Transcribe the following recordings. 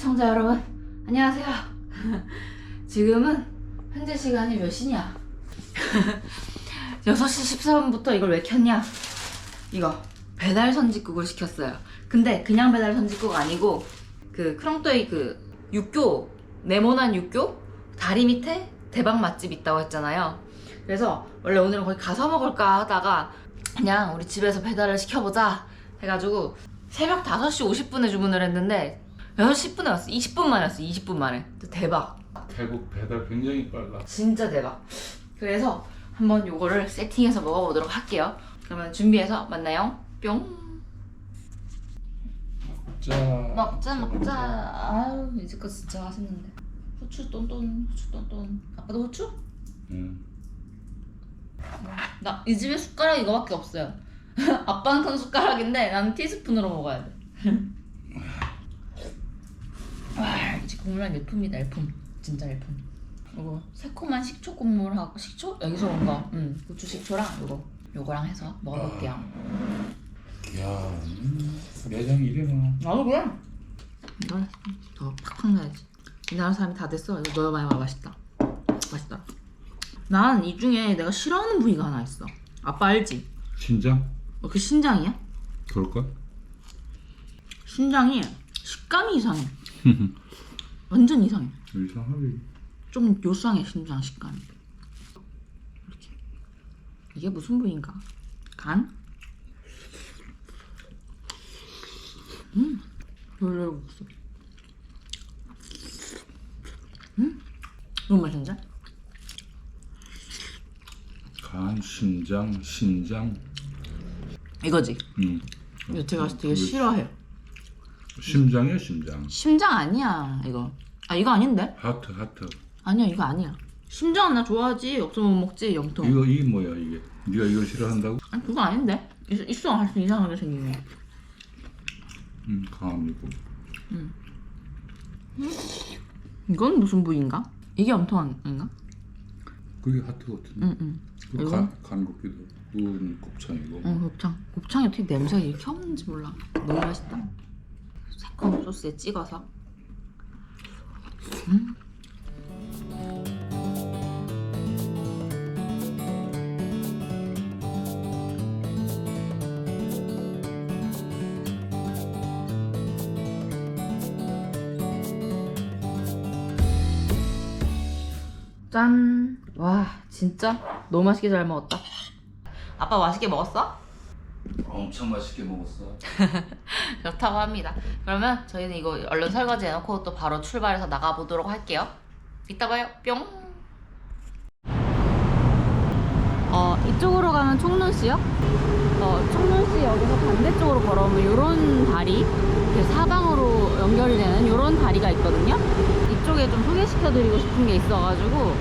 시청자 여러분 안녕하세요. 지금은 현재 시간이 몇 시냐? 6시 14분부터 이걸 왜 켰냐? 이거 배달 선짓국을 시켰어요. 근데 그냥 배달 선짓국 아니고 그 크롱토이 그 육교 네모난 육교? 다리 밑에 대박 맛집 있다고 했잖아요. 그래서 원래 오늘은 거기 가서 먹을까 하다가 그냥 우리 집에서 배달을 시켜보자 해가지고 새벽 5시 50분에 주문을 했는데 6시 10분에 왔어. 20분 만에 왔어. 20분 만에. 대박. 태국 배달 굉장히 빨라. 진짜 대박. 그래서 한번 요거를 세팅해서 먹어보도록 할게요. 그러면 준비해서 만나요? 뿅. 자, 먹자 먹자. 아유 이제껏 진짜 맛있는데. 후추 똔똔 후추 똔똔. 아빠도 후추? 음. 나이 집에 숟가락 이거밖에 없어요. 아빠는 큰 숟가락인데 나는 티스푼으로 먹어야 돼 와, 이제 국물한 일품이다 일품 진짜 일품 이거 새콤한 식초 국물하고 식초? 여기서 온 거. 응. 고추 식초랑 요거 요거랑 해서 먹어볼게요. 야, 음, 매장 이래나. 나도 그래. 이걸 더 팍팍 넣어야지. 우리나라 사람이 다 됐어. 이거 넣어봐야 맛있다. 맛있다. 난 이 중에 내가 싫어하는 부위가 하나 있어. 아빠 알지? 신장? 어, 그 신장이야? 그럴까? 신장이 식감이 이상해. 완전 이상해. 이상하지. 좀 요상해 신장 식감이. 이렇게. 이게 무슨 부위인가? 간? 음, 열려국수. 음, 너무 맛있는데? 간, 신장, 신장. 이거지. 음. 제가 되게 싫어해요. 심장이야, 심장. 심장 아니야 이거. 아 이거 아닌데? 하트, 하트. 아니야 이거 아니야. 심장은 나 좋아하지. 없으면 못 먹지 영통. 이거 이게 뭐야 이게? 네가 이걸 싫어한다고? 아니 그거 아닌데? 있, 있어 할수 이상하게 생긴 거. 음, 감이고. 이건 무슨 부위인가? 이게 염통인가? 그게 하트 같은데. 응 응. 그 이거? 간, 간 곱기도. 그건 곱창이고. 어 곱창. 곱창이 어떻게 냄새가 이렇게 없는지 몰라. 너무 맛있다. 새콤 소스에 찍어서. 음. 짠. 와 진짜 너무 맛있게 잘 먹었다. 아빠 맛있게 먹었어? 엄청 맛있게 먹었어. 그렇다고 합니다. 그러면 저희는 이거 얼른 설거지 해놓고 또 바로 출발해서 나가보도록 할게요. 이따 봐요. 뿅. 어, 이쪽으로 가면 총론시요? 어, 총론시 여기서 반대쪽으로 걸어오면 이런 다리, 사방으로 연결이 되는 이런 다리가 있거든요. 이쪽에 좀 소개시켜드리고 싶은 게 있어가지고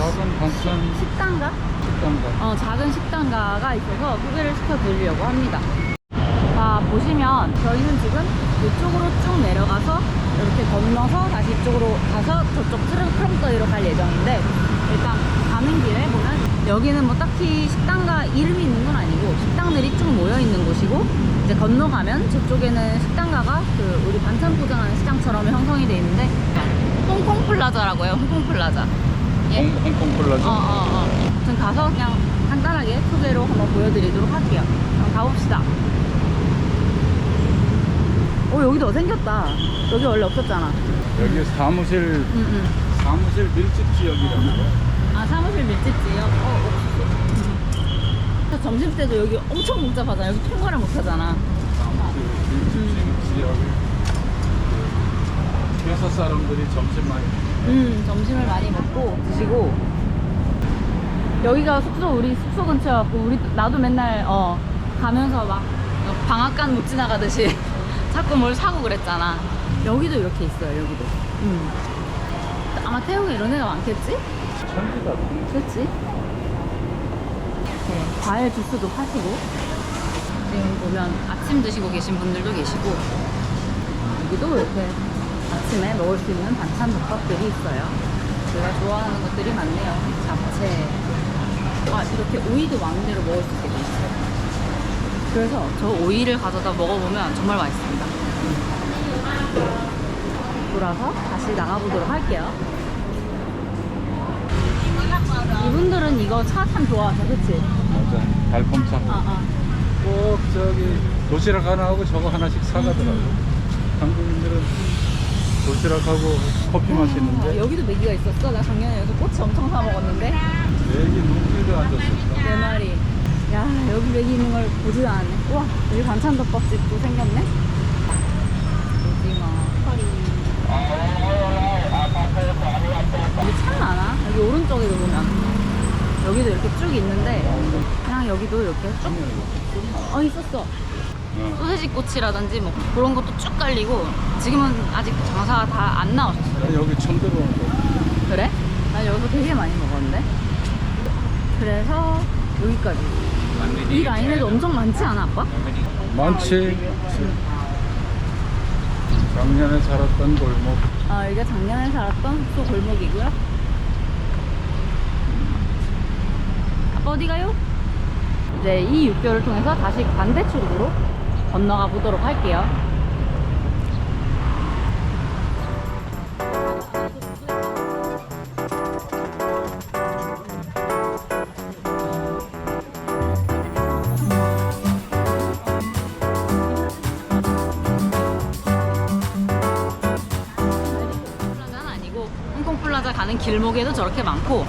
작은 반찬 식당가? 식당가. 어, 작은 식당가가 있어서 소개를 시켜드리려고 합니다. 자, 보시면 저희는 지금 이쪽으로 쭉 내려가서 이렇게 건너서 다시 이쪽으로 가서 저쪽 트렁크럼거리로 갈 예정인데 일단 가는 길에 보면 여기는 뭐 딱히 식당가 이름이 있는 건 아니고 식당들이 쭉 모여 있는 곳이고 이제 건너가면 저쪽에는 식당가가 그 우리 반찬 포장하는 시장처럼 형성이 돼 있는데 홍콩 플라자라고 해요. 홍콩 플라자. 예. 홍, 홍콩 플라자. 어, 어, 어. 좀 가서 그냥 간단하게 소개로 한번 보여드리도록 할게요. 그럼 가봅시다. 오, 여기도 생겼다. 여기 원래 없었잖아. 여기 사무실 응, 응. 사무실 밀집 지역이라는 거. 아, 사무실 밀집지요? 어, 없어. 점심 때도 여기 엄청 복잡하잖아. 여기 통과를 못 하잖아. 사무실 밀집 지역. 회사 사람들이 점심 많이 음, 점심을 많이 먹고 드시고. 여기가 숙소, 우리 숙소 근처여갖고, 우리, 나도 맨날, 어, 가면서 막, 방앗간 못 지나가듯이 자꾸 뭘 사고 그랬잖아. 여기도 이렇게 있어요, 여기도. 음. 아마 태국에 이런 애가 많겠지? 천지 같은. 그렇지? 이렇게 과일 주스도 파시고, 지금 보면 아침 드시고 계신 분들도 계시고, 여기도 이렇게 아침에 먹을 수 있는 반찬 덮밥들이 있어요. 제가 좋아하는 것들이 많네요. 잡채. 아, 이렇게 오이도 마음대로 먹을 수 있게 돼 있어요. 그래서 저 오이를 가져다 먹어보면 정말 맛있습니다. 돌아서 다시 나가보도록 할게요. 이분들은 이거 차 참 좋아하셔, 그치? 맞아. 달콤차. 아, 아. 꼭 저기 도시락 하나 하고 저거 하나씩 사가더라고. 한국인들은 도시락하고 커피 아, 마시는데 여기도 메기가 있었어. 나 작년에 여기서 꼬치 엄청 사 먹었는데. 여기 눈길도 앉았었다. 내 말이. 야, 여기 메기 있는 걸 보지도 않네. 우와, 여기 반찬 덮밥집도 생겼네. 오징어, 커리. 여기 참 많아. 여기 오른쪽에도 보면. 여기도 이렇게 쭉 있는데, 그냥 여기도 이렇게 쭉. 어, 있었어. 어. 소세지 꼬치라든지 뭐 그런 것도 쭉 깔리고, 지금은 아직 장사가 다 안 나오셨어요. 여기 처음 들어온 거. 그래? 난 여기서 되게 많이 먹었는데. 그래서 여기까지. 이 라인에도 엄청 많지 않아, 아빠? 많지. 작년에 살았던 골목. 아, 이게 작년에 살았던 숙소 골목이고요. 아빠 어디 가요? 이제 이 육교를 통해서 다시 반대쪽으로 건너가 보도록 할게요. 길목에도 저렇게 많고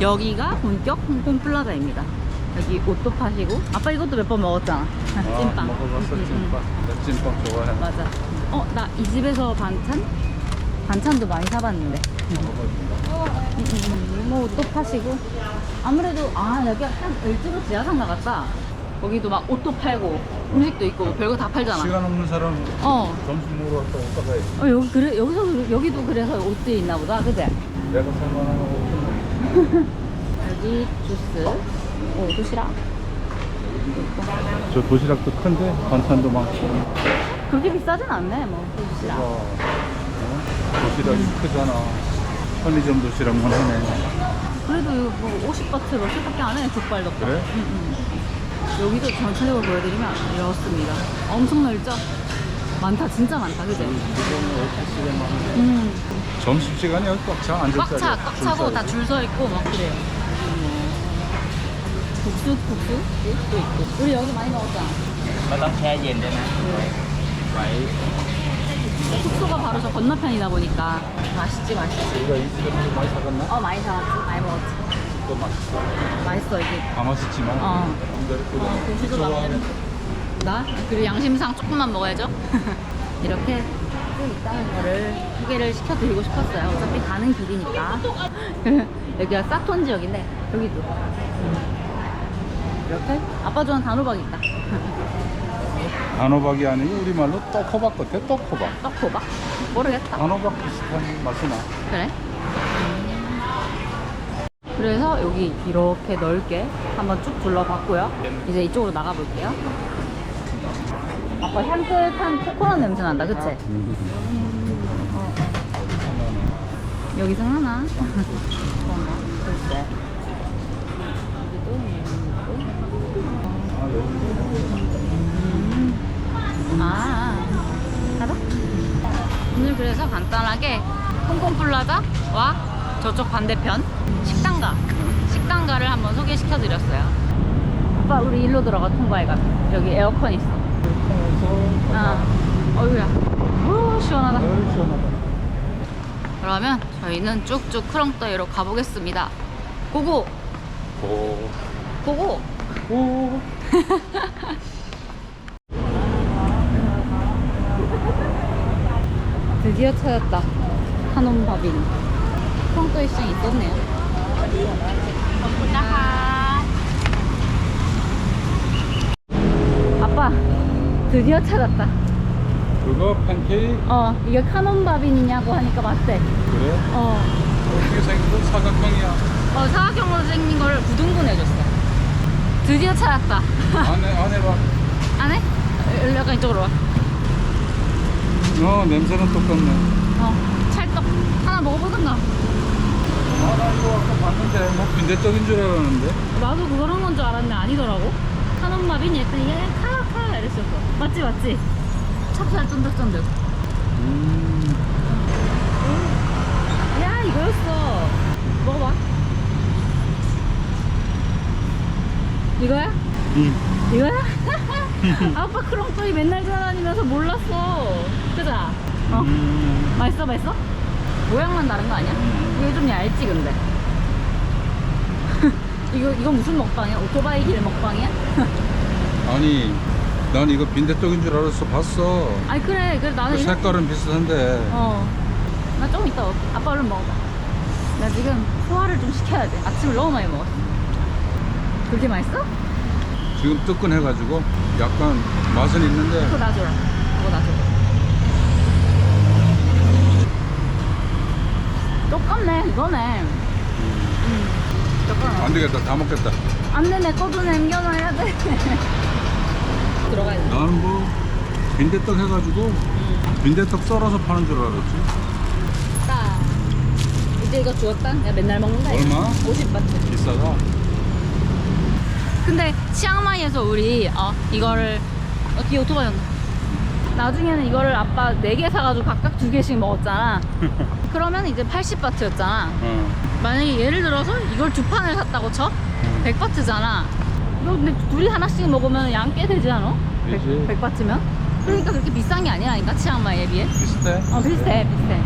여기가 본격 홍콩 플라자입니다. 여기 옷도 파시고 아빠 이것도 몇 번 먹었잖아. 아, 찐빵. 먹어봤어 응, 응, 찐빵. 나 찐빵 좋아해. 응. 맞아. 어 나 이 집에서 반찬 반찬도 많이 사봤는데. 뭐 옷도 파시고 아무래도 아 여기 약간 을지로 지하상가 같다. 거기도 막 옷도 팔고 음식도 있고 뭐 별거 다 팔잖아. 시간 없는 사람 어. 점심 먹으러 왔다 오빠 가야지. 어 여기 그래 여기서 여기도 그래서 옷들이 있나 보다 그제 내가 살만한 거 여기 주스 오 도시락 저 도시락도 큰데 반찬도 많고. 그렇게 비싸진 않네 뭐 도시락 어, 도시락이 크잖아. 편의점 도시락만 하네. 그래도 이거 뭐 50바트 몇십밖에 안 해 족발 덮밥 그래? 응, 응. 여기도 전체적으로 보여드리면 이렇습니다 엄청 넓죠? 많다 진짜 많다 그제 음, 점심 시간이 여기 꽉 차. 앉을 꽉 차. 꽉줄 차고. 다 줄 서 있고 막 그래요 국수, 국수 또 있고 우리 여기 많이 먹었잖아 ก็ต้องแช่เย็นด้วยนะ ไว้ 숙소가 바로 저 건너편이다 보니까 맛있지 맛있지 우리가 이 집에 물 많이 사갔나? 어 많이 사왔지 많이 먹었지 또 맛있어. 맛있어 이게 다 맛있지만. 어. 남자를 또 어, 고수도 좋아하는 나오는 나? 그리고 양심상 조금만 먹어야죠 이렇게 또 있다는 거를 소개를 시켜드리고 싶었어요 어차피 가는 길이니까 여기가 사톤 지역인데 여기도 이 렇게 아빠 좋아하는 단호박 있다 단호박이 아니고 우리말로 떡호박 같아. 떡호박. 떡호박? 모르겠다 단호박 비슷한 맛이 나. 그래? 그래서 여기 이렇게 넓게 한번 쭉 둘러봤고요. 이제 이쪽으로 나가볼게요. 아빠 향긋한 코코넛 냄새 난다, 그치? 어. 여기서 하나. 잠깐만, 글쎄. 음. 아, 가자. 오늘 그래서 간단하게 홍콩 플라자와 저쪽 반대편 식당가 식당가를 한번 소개시켜 드렸어요. 아빠 우리 일로 들어가 통과해가. 여기 에어컨 있어. 아, 어이구야. 오 시원하다. 아유, 시원하다. 그러면 저희는 쭉쭉 크롱떠이로 가보겠습니다. 고고 오. 고고. 오. 드디어 찾았다. 한온밥인. 크롱떠이 시장 있었네요. 아빠 드디어 찾았다. 그거 팬케이크 어 이게 카논밥인이냐고 하니까 맞대. 그래? 어. 어떻게 생긴 사각형이야. 어 사각형으로 생긴 걸 구둥분해줬어. 드디어 찾았다. 안에 안에 봐. 안 해? 여- 약간 이쪽으로 와. 어 냄새는 똑같네. 어 찰떡 하나 먹어보든가. 아나 이거 아까 봤는데 뭐 빈대떡인 줄 알았는데. 나도 그거란 건줄 알았는데 아니더라고. 카논밥인 약간 이게 카카카 이랬었어. 맞지 맞지? 찹쌀 쫀득쫀득. 음. 이거였어. 먹어봐. 이거야? 응. 이거야? 아빠 크롱토이 맨날 전화다니면서 몰랐어. 그자? 어? 음. 맛있어, 맛있어? 모양만 다른 거 아니야? 이게 좀 얇지, 근데. 이거, 이거 무슨 먹방이야? 오토바이 길 먹방이야? 아니, 난 이거 빈대떡인 줄 알았어. 봤어. 아니, 그래. 그래, 나는 그 이거. 색깔은 비슷한데. 어. 나좀 이따. 아빠 얼른 먹어봐. 나 지금 소화를 좀 시켜야 돼. 아침을 너무 많이 먹었어. 그렇게 맛있어? 지금 뜨끈해가지고 약간 맛은 있는데 그거 놔줘라. 그거 놔줘. 똑같네. 이거네. 음. 안 되겠다. 다 먹겠다. 안 돼, 내 거도 남겨놔야 돼. 들어가야 돼. 나는 뭐 빈대떡 해가지고 빈대떡 썰어서 파는 줄 알았지. 따. 이제 이거 주었다? 내가 맨날 먹는다. 얼마? 50바트. 비싸다. 근데 치앙마이에서 우리 어 이거를 어, 뒤에 오토바이 온다. 나중에는 이거를 아빠 4개 사가지고 각각 2개씩 먹었잖아. 그러면 이제 80바트였잖아. 어. 만약에 예를 들어서 이걸 두 판을 샀다고 쳐? 100바트잖아. 이거 근데 둘이 하나씩 먹으면 양 꽤 되지 않아? 되지. 100, 바트면? 그러니까 그렇게 비싼 게 아니라니까 치앙마이에 비해. 비슷해. 어 비슷해 비슷해.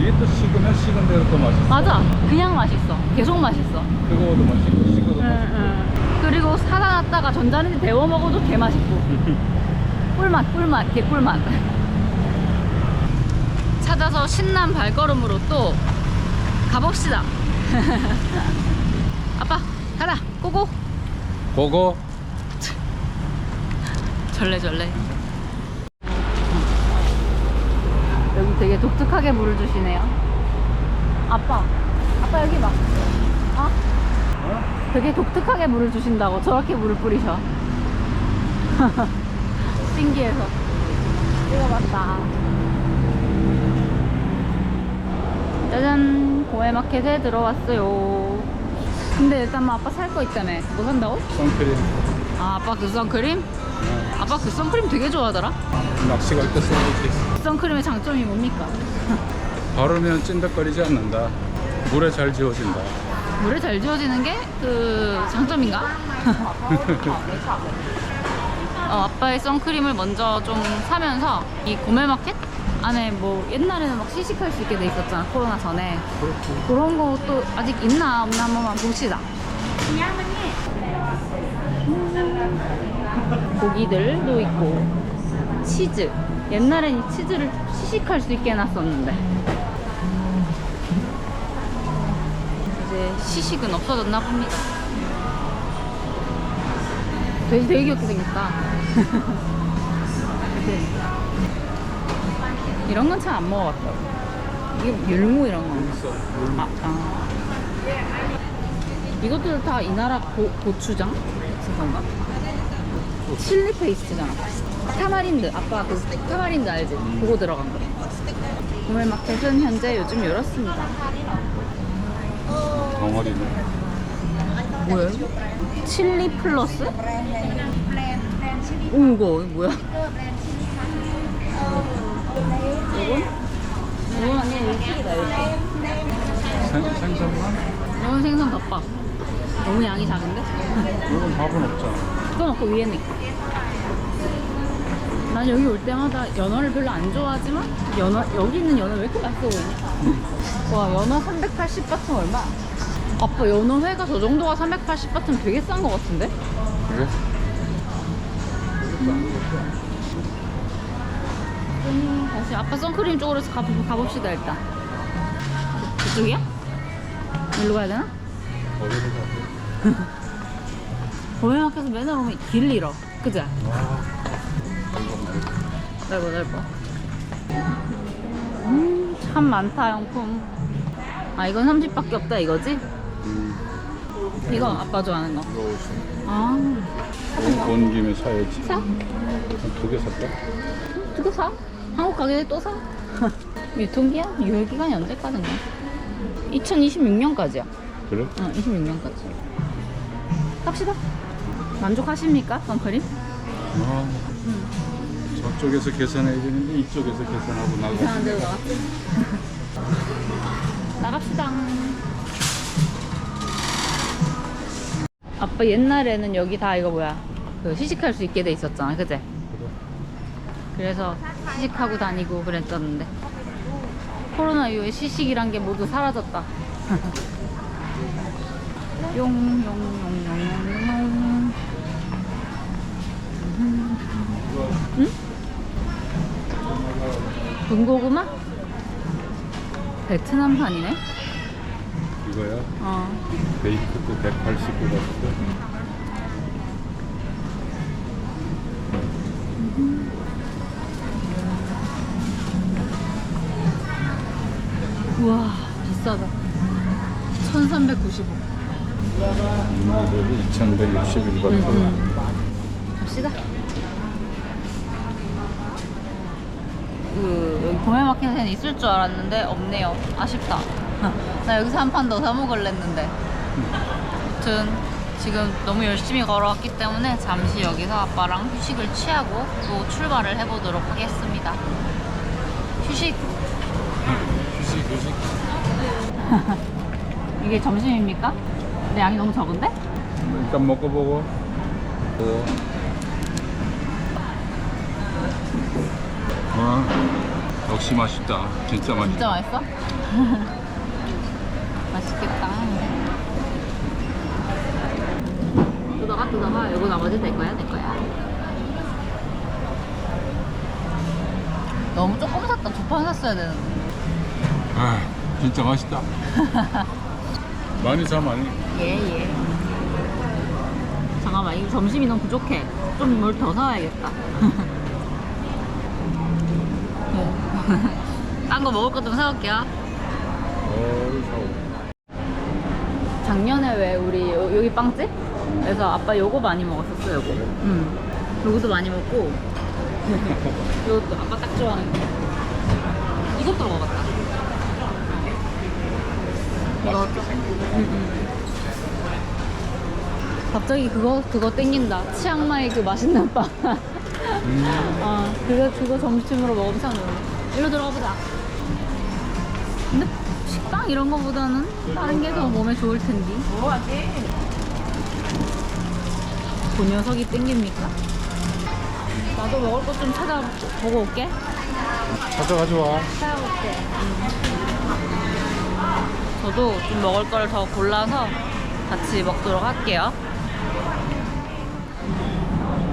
이게 또 식으면 식은 대로 또 맛있어. 맞아. 그냥 맛있어. 계속 맛있어. 뜨거워도 맛있고 식어도 맛있고. 그리고 사다 놨다가 전자레인지 데워 먹어도 개 맛있고. 꿀맛 꿀맛 개 꿀맛. 찾아서 신난 발걸음으로 또 가봅시다. 아빠 가라. 고고. 그거 절레절레. 여기 되게 독특하게 물을 주시네요. 아빠 아빠 여기 봐. 어? 되게 독특하게 물을 주신다고 저렇게 물을 뿌리셔 신기해서 찍어봤다 짜잔 고해마켓에 들어왔어요 근데 일단 뭐 아빠 살 거 있다며 뭐 산다고? 선크림. 아 아빠 그 선크림? 어. 아빠 그 선크림 되게 좋아하더라 낚시 갈때 써야지. 선크림의 장점이 뭡니까? 바르면 찐득거리지 않는다. 물에 잘 지워진다. 물에 잘 지워지는 게 그 장점인가? 어, 아빠의 선크림을 먼저 좀 사면서 이 구매마켓 안에 뭐 옛날에는 막 시식할 수 있게 돼 있었잖아 코로나 전에 그렇고. 그런 것도 아직 있나 없나 한 번만 봅시다 음, 고기들도 있고 치즈 옛날엔 이 치즈를 시식할 수 있게 해놨었는데 이제 시식은 없어졌나 봅니다 돼지 되게 귀엽게 생겼다? 이런 건잘안 먹어봤다고 이게 율무 이런 거 있어. 물. 아, 아. 이것들 다 이 나라 고, 고추장? 그건가? 칠리 페이스트잖아. 타마린드. 아빠 그 타마린드 알지? 그거 들어간 거. 구매 마켓은 현재 요즘 열었습니다. 덩어리네. 뭐야? 칠리 플러스? 오, 이거 뭐야? 이건? 이건 아니야, 일식이다, 일식. 생, 생선만? 이건 생선 덮밥. 너무 양이 작은데? 이건 밥은 없잖아. 그거 넣고 위에는 있고. 난 여기 올 때마다 연어를 별로 안 좋아하지만 연어 여기 있는 연어 왜 이렇게 맛있어 보이냐? 와 연어 380바트 얼마? 아빠 연어회가 저 정도가 380바트면 되게 싼 거 같은데? 그래? 음, 다시 아빠 선크림 쪽으로 가, 가봅시다 일단. 저- 저쪽이야? 일로 가야 되나? 어디로 가고? 고해마켓에서 맨날 오면 길 잃어. 그지? 와. 넓어 넓어 음, 참 많다 용품 아 이건 30밖에 없다 이거지? 음, 이거 아빠 좋아하는 거. 아, 온, 온 김에 사야지. 사? 두 개 살까? 두 개 사? 한국 가게 또 사? 유통기한? 유효기간이 언제까지인가? 2026년까지야 그래? 응 26년까지 갑시다 만족하십니까 선크림? 아, 저쪽에서 계산해야 되는데 이쪽에서 계산하고 나가. 나갔지? 나갑시다. 아빠 옛날에는 여기 다 이거 뭐야 그 시식할 수 있게 돼 있었잖아, 그제? 그래서 시식하고 다니고 그랬었는데 코로나 이후에 시식이란 게 모두 사라졌다. 용용용용용. 응? 군고구마? 베트남산이네? 이거야? 어. 베이크도 189바트. 우와, 비싸다. 1395. 이거도 2161바트. 음. 갑시다. 그, 여기 구매마켓에는 있을 줄 알았는데 없네요. 아쉽다. 나 여기서 한 판 더 사 먹을랬는데. 아무튼 지금 너무 열심히 걸어왔기 때문에 잠시 여기서 아빠랑 휴식을 취하고 또 출발을 해보도록 하겠습니다. 휴식. 휴식, 휴식. 이게 점심입니까? 근데 양이 너무 적은데? 일단 먹어보고. 또. 와, 역시 맛있다. 진짜 맛있다. 진짜 맛있어? 맛있겠다. 뜯어가 뜯어가. 이거 나머지 내 거야 내 거야. 너무 조금 샀다. 두 판 샀어야 되는데. 아, 진짜 맛있다. 많이 사, 많이. 예 예. 잠깐만 이거 점심이 너무 부족해. 좀 뭘 더 사와야겠다. 딴 거 먹을 것좀 사올게요. 어이, 사오. 작년에 왜 우리 요- 여기 빵집? 그래서 아빠 요거 많이 먹었었어 요거. 응. 요것도 많이 먹고. 요것도 아빠 딱 좋아하는 거. 이것도 먹었다. 이거 응, 응. 갑자기 그거 그거 땡긴다. 치앙마이 그 맛있는 빵. 아, 그거, 그거 점심으로 먹으면 참 좋네. 일로 들어가 보자. 근데 식빵 이런 거보다는 다른 게 더 몸에 좋을 텐데. 그 녀석이 땡깁니까? 나도 먹을 것 좀 찾아보고 올게. 찾아가져 와. 찾아볼게. 저도 좀 먹을 걸 더 골라서 같이 먹도록 할게요.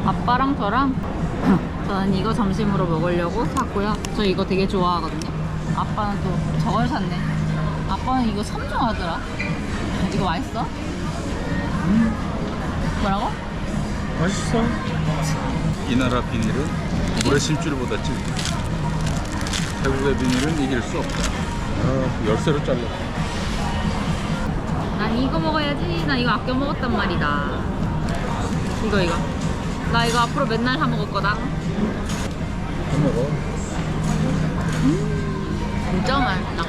아빠랑 저랑 저는 이거 점심으로 먹으려고 샀고요. 저 이거 되게 좋아하거든요. 아빠는 또 저걸 샀네. 아빠는 이거 3종 하더라. 이거 맛있어? 뭐라고? 맛있어. 이 나라 비닐은 오래 심줄보다 찔. 태국의 비닐은 이길 수 없다. 아, 열쇠로 잘라. 난 이거 먹어야지. 나 이거 아껴 먹었단 말이다. 이거 이거. 나 이거 앞으로 맨날 사 먹을 거다. 한 먹어. 진짜 맛있다.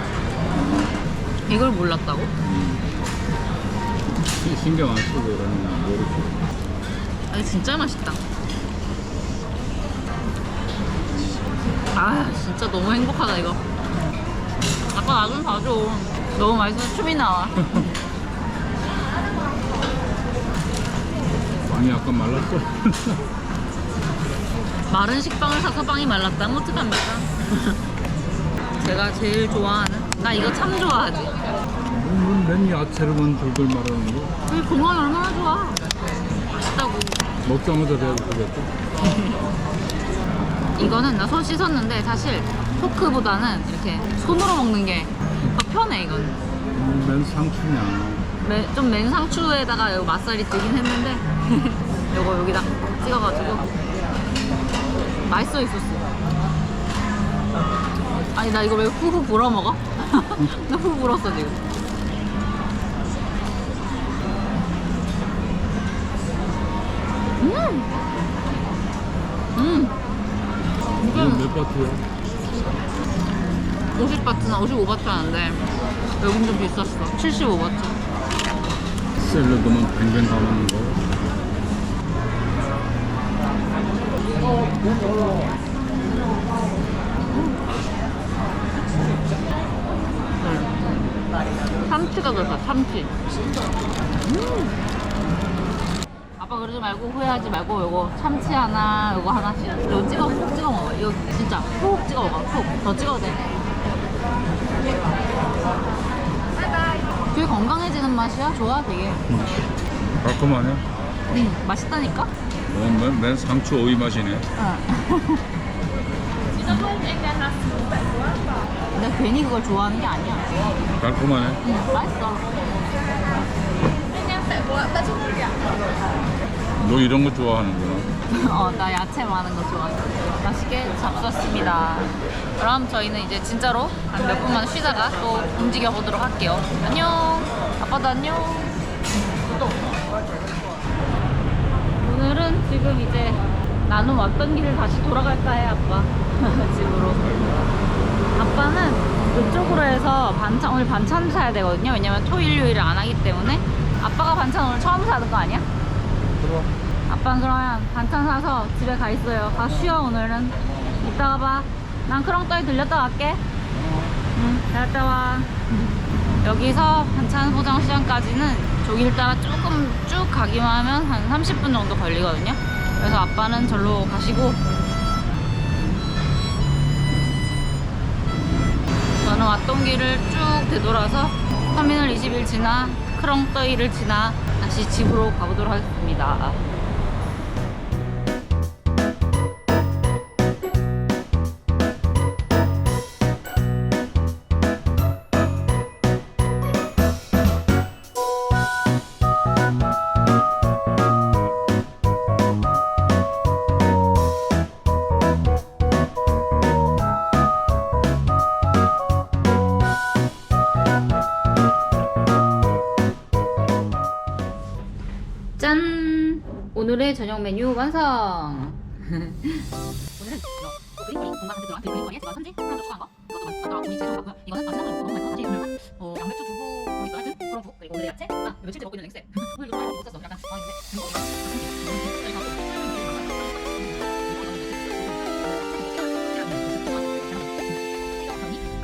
이걸 몰랐다고? 이 신경 안 쓰고 그러면 모르지. 아니 진짜 맛있다. 아 진짜 너무 행복하다 이거. 아빠 나좀 봐줘. 너무 맛있어서 춤이 나와. 빵이 약간 말랐어. 마른 식빵을 사서 빵이 말랐다면 어떡합니까? 제가 제일 좋아하는 나 이거 참 좋아하지. 음, 맨 야채로만 돌돌 말하는 거. 이 건강이 얼마나 좋아. 맛있다고. 먹자마자 배가 고프겠다. 이거는 나 손 씻었는데 사실 포크보다는 이렇게 손으로 먹는 게 더 편해 이건. 음, 맨 상추냐. 맨- 좀 맨상추에다가 요 맛살이 뜨긴 했는데 요거 여기다 찍어가지고 맛있어 이 소스. 아니 나 이거 왜 후후 불어 먹어? 나후 불었어 지금. 이건 이게 몇 바트야? 50바트나 55바트 하는데 여긴 좀 비쌌어. 75바트. 샐러드만 뱅뱅 담는 거. 참치가 들어가 참치 음. 그러지 말고 후회하지 말고 요거 참치 하나 요거 하나씩 이거 찍어 푹 찍어 먹어. 이거 진짜 푹 찍어 먹어. 푹더 찍어도 돼. 되게 건강해지는 맛이야? 좋아 되게. 달콤하네. 음 맛있다니까? 맨, 맨, 맨 상추 오이 맛이네. 응. 내가 괜히 그걸 좋아하는 게 아니야. 달콤하네. 응 맛있어 너 이런 거 좋아하는구나. 어, 나 야채 많은 거 좋아해. 맛있게 잡수었습니다. 그럼 저희는 이제 진짜로 한 몇 분만 쉬다가 또 움직여 보도록 할게요. 안녕. 아빠도 안녕. 오늘은 지금 이제 나눔 왔던 길을 다시 돌아갈까 해, 아빠. 집으로. 아빠는 이쪽으로 해서 반찬, 오늘 반찬 사야 되거든요. 왜냐면 토일 요일을 안 하기 때문에. 아빠가 반찬 오늘 처음 사는 거 아니야? 들어와. 아빠는 그러면 반찬 사서 집에 가 있어요. 가 쉬어 오늘은. 이따가 봐. 난 크롱떡에 들렸다 갈게. 응, 갔다 와. 여기서 반찬 포장 시간까지는 저기를 따라 조금 쭉 가기만 하면 한 30분 정도 걸리거든요. 그래서 아빠는 절로 가시고 저는 왔던 길을 쭉 되돌아서 터미널 21 지나 크롱떠이를 지나 다시 집으로 가보도록 하겠습니다. 오늘의 저녁 메뉴 완성!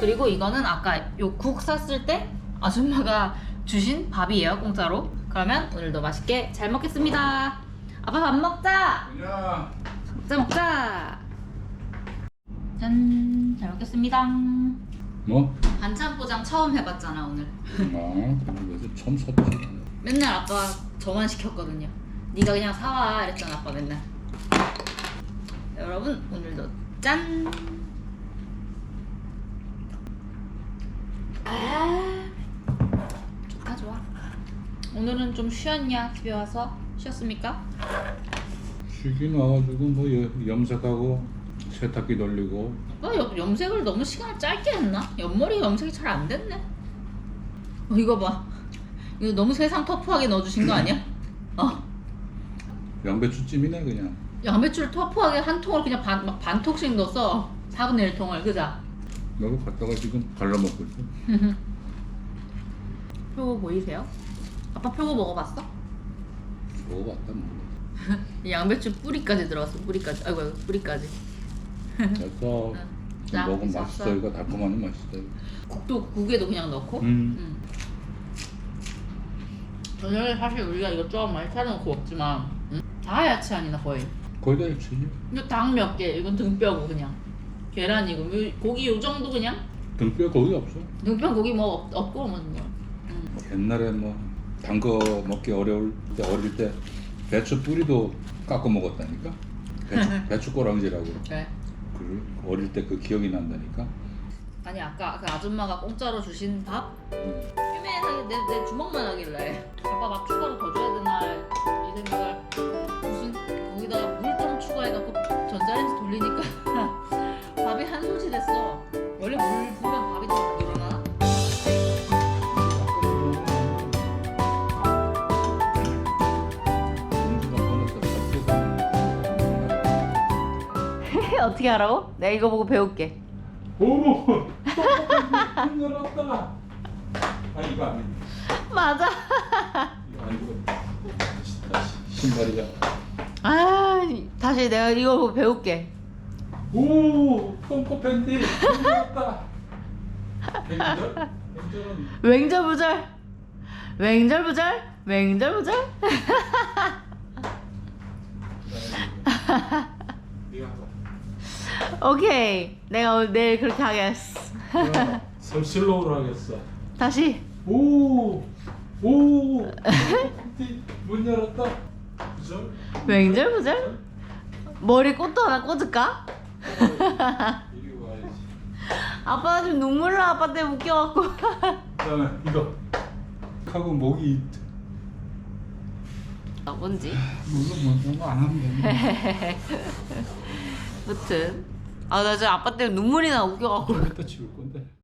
그리고 이거는 아까 요 국 샀을 때 아줌마가 주신 밥이에요 공짜로 그러면 오늘도 맛있게 잘 먹겠습니다 아빠 밥 먹자. 야. 먹자 먹자. 짠 잘 먹겠습니다. 뭐? 반찬 포장 처음 해봤잖아 오늘. 아, 그래서 처음 샀지. 맨날 아빠 저만 시켰거든요. 네가 그냥 사와 이랬잖아 아빠 맨날. 여러분 오늘도 짠! 아, 좋다 좋아. 오늘은 좀 쉬었냐 집에 와서 쉬었습니까? 쉬긴 와가지고 뭐 여- 염색하고 세탁기 돌리고 아, 염, 염색을 너무 시간을 짧게 했나? 옆머리 염색이 잘 안 됐네. 어, 이거 봐. 이거 너무 세상 터프하게 넣어주신 거 아니야? 어. 양배추찜이네 그냥. 양배추를 터프하게 한 통을 그냥 반, 막 반 통씩 넣었어. 4분의 1통을, 그자? 너도 갖다가 지금 발라먹고 있어. 표고 보이세요? 아빠 표고 먹어봤어? 먹어봤다 뭐. 이 양배추 뿌리까지 들어갔어, 뿌리까지. 아이고, 아이고 뿌리까지. 그래서 자, 먹으면 됐어. 맛있어 이거 달콤하니 맛있어. 이거. 국도 국에도 그냥 넣고. 음. 음. 저녁에 사실 우리가 이것저것 많이 차려놓고 먹지만 음? 다 야채 아니나 거의. 거의 다 열심히. 이거 닭 몇 개, 이건 등뼈고 그냥 계란이고 요- 고기 요 정도 그냥 등뼈 거의 없어. 등뼈 고기 뭐 없, 없고 뭐 그냥. 음. 옛날에 뭐 단 거 먹기 어려울 때 어릴 때 배추 뿌리도 깎아 먹었다니까. 배추, 배추 꼬랑지라고. 그래. 그 어릴 때 그 기억이 난다니까. 아니 아까 그 아줌마가 공짜로 주신 밥 음. 유명하게 내, 내 주먹만 하길래 아빠 밥 추가로 더 줘야 되나 이 생각을 무슨 거기다가 물좀 추가해갖고 전자레인지 돌리니까 밥이 한 솥이 됐어 원래 물 부으면 밥이 더 어떻게 하라고? 내가 이거 보고 배울게 오! 힘들었다. 아 이거 아니. 맞아 이거 아니고. 진짜 신발이야. 아 다시 내가 이거 보고 배울게 오! 똥꼬 팬티. 힘들었다. 팬티들? 맹절부절 맹절부절 맹절부절 오케이. 내가 오늘 내일 그렇게 하겠어. 설슬로우로 하겠어. 다시. 오, 오, 문 열었다. 그죠? 맹절부절? 머리 꽃도 하나 꽂을까? 이리 와야지. 아빠 나 지금 눈물 나. 아빠 때문에 웃겨갖고. 그다음에 이거. 하고 목이 어, 뭔지? 무슨 뭔가 안 하면 되는 데. 무튼 아 나 지금 아빠 때문에 눈물이 나 웃겨갖고 좀 이따 치울 건데.